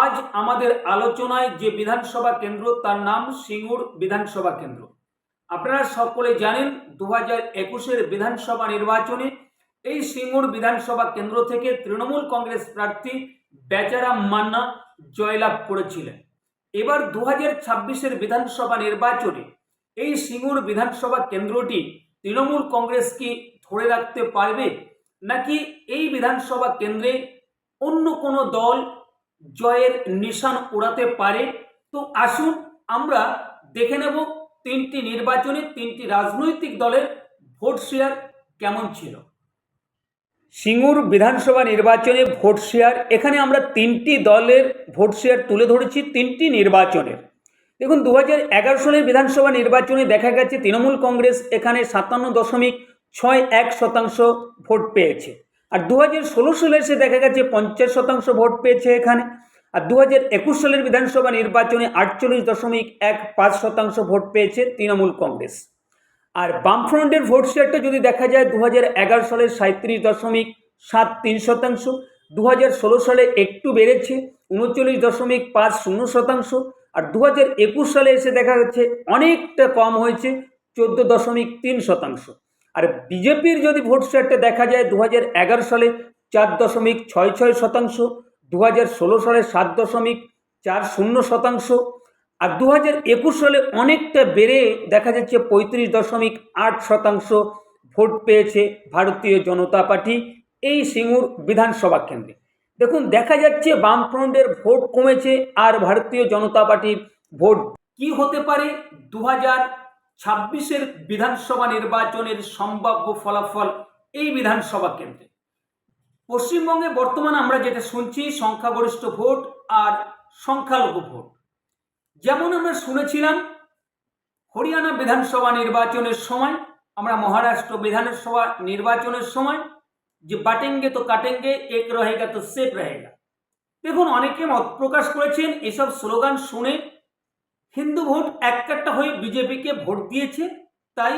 আজ আমাদের আলোচনায় যে বিধানসভা কেন্দ্র, তার নাম সিঙ্গুর বিধানসভা কেন্দ্র। আপনারা সকলে জানেন দু হাজার একুশের বিধানসভা নির্বাচনে এই সিঙ্গুর বিধানসভা কেন্দ্র থেকে তৃণমূল কংগ্রেস প্রার্থী বেচারাম মান্না জয়লাভ করেছিলেন। এবার দু হাজার ছাব্বিশের বিধানসভা নির্বাচনে এই সিঙ্গুর বিধানসভা কেন্দ্রটি তৃণমূল কংগ্রেস কি ধরে রাখতে পারবে? নাকি এই বিধানসভা কেন্দ্রে অন্য কোনো দল জয়ের নিশান উড়াতে পারে। তো আসুন আমরা দেখে নেব তিনটি নির্বাচনে, তিনটি রাজনৈতিক দলের ভোট শেয়ার কেমন ছিল। সিঙ্গুর বিধানসভা নির্বাচনে ভোট শেয়ার এখানে আমরা তিনটি দলের ভোট শেয়ার তুলে ধরেছি, তিনটি নির্বাচনের। দেখুন দু হাজার এগারো সালের বিধানসভা নির্বাচনে দেখা গেছে, তৃণমূল কংগ্রেস এখানে সাতান্ন দশমিক ছয় এক শতাংশ ভোট পেয়েছে। আর দু হাজার ষোলো সালে এসে দেখা গেছে পঞ্চাশ শতাংশ ভোট পেয়েছে এখানে। আর দু হাজার একুশ সালের বিধানসভা নির্বাচনে আটচল্লিশ দশমিক এক পাঁচ শতাংশ ভোট পেয়েছে তৃণমূল কংগ্রেস। আর বামফ্রন্টের ভোট শেয়ারটা যদি দেখা যায় দু হাজার এগারো সালের সাঁত্রিশ দশমিক সাত তিন শতাংশ দু হাজার ষোলো সালে একটু বেড়েছে, উনচল্লিশ দশমিক পাঁচ শূন্য শতাংশ, আর দু হাজার একুশ সালে এসে দেখা যাচ্ছে অনেকটা কম হয়েছে, চোদ্দ দশমিক তিন শতাংশ। আর বিজেপির যদি ভোট শেয়ারটা দেখা যায় দু হাজার এগারো সালে চার দশমিক ছয় ছয় শতাংশ দু সালে সাত দশমিক চার শূন্য শতাংশ আর দু একুশ সালে অনেকটা বেড়ে দেখা যাচ্ছে পঁয়ত্রিশ দশমিক আট শতাংশ ভোট পেয়েছে ভারতীয় জনতা পার্টি এই সিঙ্গুর বিধানসভা কেন্দ্রে। দেখুন, দেখা যাচ্ছে বামফ্রন্টের ভোট কমেছে আর ভারতীয় জনতা পার্টির ভোট কি হতে পারে দু হাজার ছাব্বিশের বিধানসভা নির্বাচনের সম্ভাব্য ফলাফল এই বিধানসভা কেন্দ্রে। পশ্চিমবঙ্গে বর্তমানে আমরা যেটা শুনছি, সংখ্যাগরিষ্ঠ ভোট আর সংখ্যালঘু ভোট। যেমন আমরা শুনেছিলাম, হরিয়ানা বিধানসভা নির্বাচনের সময়, আমরা মহারাষ্ট্র বিধানসভা নির্বাচনের সময়, যে বাটেঙ্গে তো কাটেঙ্গে, এক রহেগা তো সেফ রহেগা। দেখুন, অনেকে মত প্রকাশ করেছেন, এসব স্লোগান শুনে হিন্দু ভোট এক একটা হয়ে বিজেপিকে ভোট দিয়েছে, তাই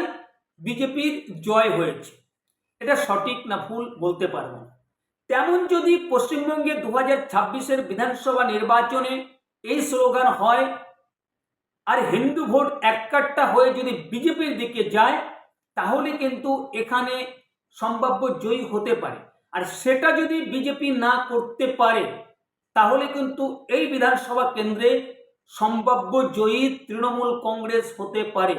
বিজেপির জয় হয়েছে। এটা সঠিক না ভুল বলতে পারব না। তেমন যদি পশ্চিমবঙ্গে দু হাজার ছাব্বিশের বিধানসভা নির্বাচনে এই স্লোগান হয়, আর হিন্দু ভোট এক একটা হয়ে যদি বিজেপির দিকে যায়, তাহলে কিন্তু এখানে সম্ভাব্য জয়ী হতে পারে। আর সেটা যদি বিজেপি না করতে পারে, তাহলে কিন্তু এই বিধানসভা কেন্দ্রে সম্ভাব্য জয়ী তৃণমূল কংগ্রেস হতে পারে।